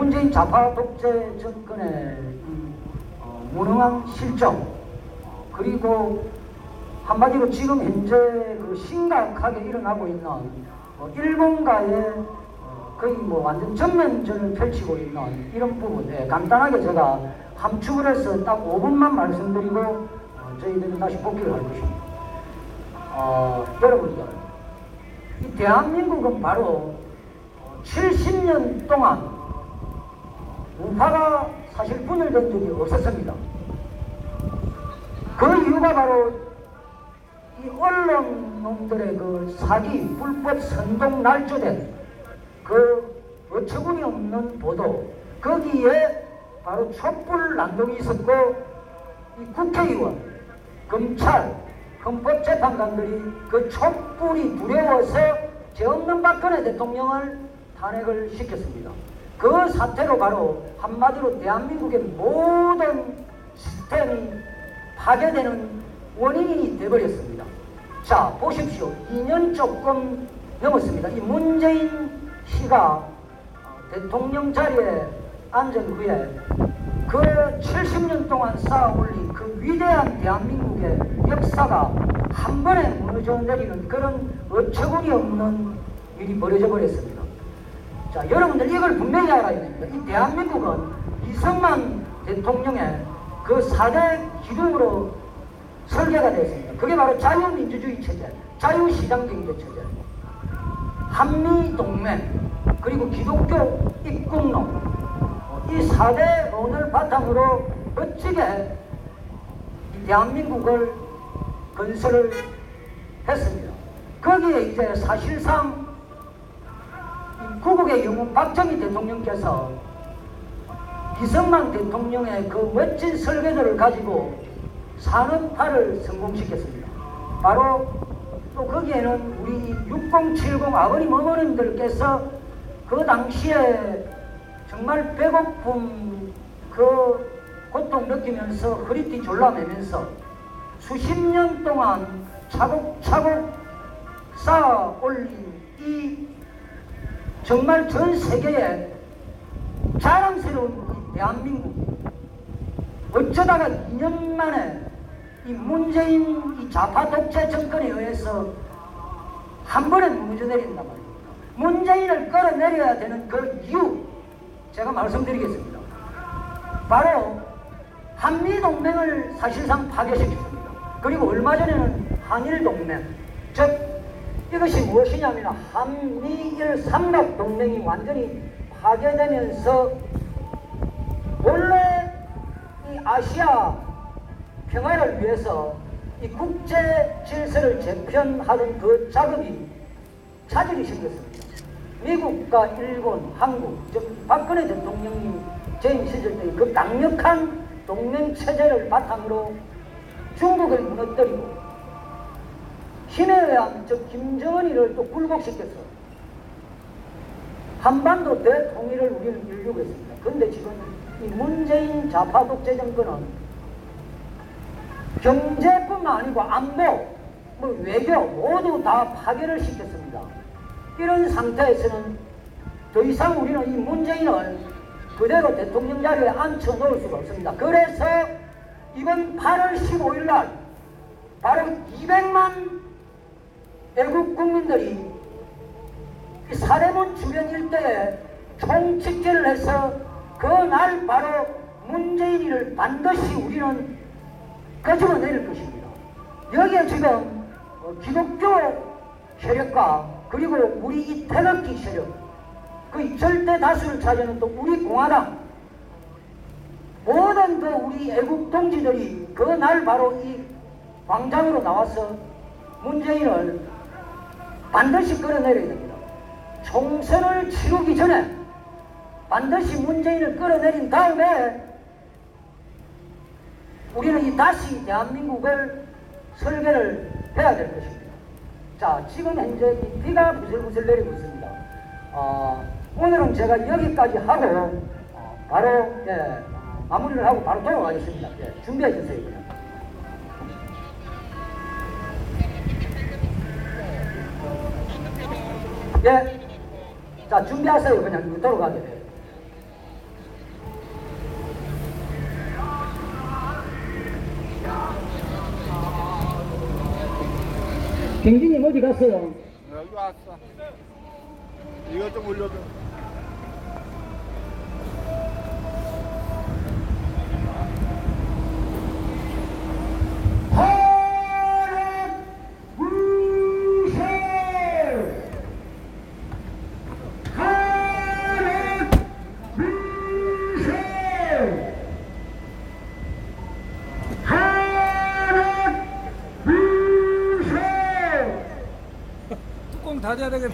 문재인 좌파 독재 정권의 이, 어, 무능한 실정 어, 그리고 한마디로 지금 현재 그 심각하게 일어나고 있는 어, 일본과의 어, 거의 뭐 완전 전면전을 펼치고 있는 이런 부분에 간단하게 제가 함축을 해서 딱 5분만 말씀드리고 어, 저희들은 다시 복귀를 할 것입니다. 어, 여러분들 이 대한민국은 바로 70년 동안 우파가 사실 분열된 적이 없었습니다. 그 이유가 바로 이 언론놈들의 그 사기, 불법 선동 날조된 그 어처구니 없는 보도, 거기에 바로 촛불 난동이 있었고, 이 국회의원, 검찰, 헌법재판관들이 그 촛불이 두려워서 죄 없는 박근혜 대통령을 탄핵을 시켰습니다. 그 사태로 바로 한마디로 대한민국의 모든 시스템이 파괴되는 원인이 되어버렸습니다. 자, 보십시오. 2년 조금 넘었습니다. 이 문재인 씨가 어, 대통령 자리에 앉은 후에 그 70년 동안 쌓아 올린 그 위대한 대한민국의 역사가 한 번에 무너져 내리는 그런 어처구니 없는 일이 벌어져 버렸습니다. 자, 여러분들 이걸 분명히 알아야 됩니다. 이 대한민국은 이승만 대통령의 그 4대 기둥으로 설계가 되었습니다. 그게 바로 자유민주주의 체제, 자유시장경제 체제, 한미동맹, 그리고 기독교 입국론, 어, 이 4대 론을 바탕으로 멋지게 이 대한민국을 건설을 했습니다. 거기에 이제 사실상 이 구국의 영웅 박정희 대통령께서 이승만 대통령의 그 멋진 설계도를 가지고 산업화를 성공시켰습니다. 바로 또 거기에는 우리 6070 아버님 어머님들께서 그 당시에 정말 배고픔 그 고통 느끼면서 허리띠 졸라매면서 수십 년 동안 차곡차곡 쌓아 올린 이 정말 전 세계에 자랑스러운 이 대한민국 어쩌다가 2년 만에 이 문재인 이 좌파 독재 정권에 의해서 한 번에 무너져 내린단 말입니다. 문재인을 끌어내려야 되는 그 이유 제가 말씀드리겠습니다. 바로 한미동맹을 사실상 파괴시켰습니다. 그리고 얼마 전에는 한일동맹, 즉 이것이 무엇이냐면 한미일 삼각 동맹이 완전히 파괴되면서 원래 이 아시아 평화를 위해서 이 국제 질서를 재편하던 그 작업이 차질이 생겼습니다. 미국과 일본, 한국, 즉 박근혜 대통령이 재임 시절 때 그 강력한 동맹 체제를 바탕으로 중국을 무너뜨리고 의한 즉 김정은이를 또 굴복시켰어. 한반도 대통일을 우리는 이루고 있습니다. 그런데 지금 이 문재인 좌파 독재 정권은 경제뿐만 아니고 안보, 뭐 외교 모두 다 파괴를 시켰습니다. 이런 상태에서는 더 이상 우리는 이 문재인을 그대로 대통령 자리에 앉혀 놓을 수가 없습니다. 그래서 이번 8월 15일 날 바로 200만 애국 국민들이 이 사대문 주변 일대에 총집결을 해서 그날 바로 문재인이를 반드시 우리는 끄집어내릴 것입니다. 여기에 지금 어, 기독교 세력과 그리고 우리 이 태극기 세력 그 절대 다수를 차지하는 또 우리 공화당 모든 그 우리 애국 동지들이 그날 바로 이 광장으로 나와서 문재인을 반드시 끌어내려야 됩니다. 총선을 치르기 전에 반드시 문재인을 끌어내린 다음에 우리는 이 다시 대한민국을 설계를 해야 될 것입니다. 자, 지금 현재 이 비가 부슬부슬 내리고 있습니다. 어, 오늘은 제가 여기까지 하고 어, 바로 예, 어, 마무리를 하고 바로 돌아가겠습니다. 예, 준비해 주세요. 그냥. 예? 자, 준비하세요. 그냥 밑으로 가게 돼요. 갱진님 어디 갔어요? 네, 여기 왔어. 이거 좀 올려줘. 他家这个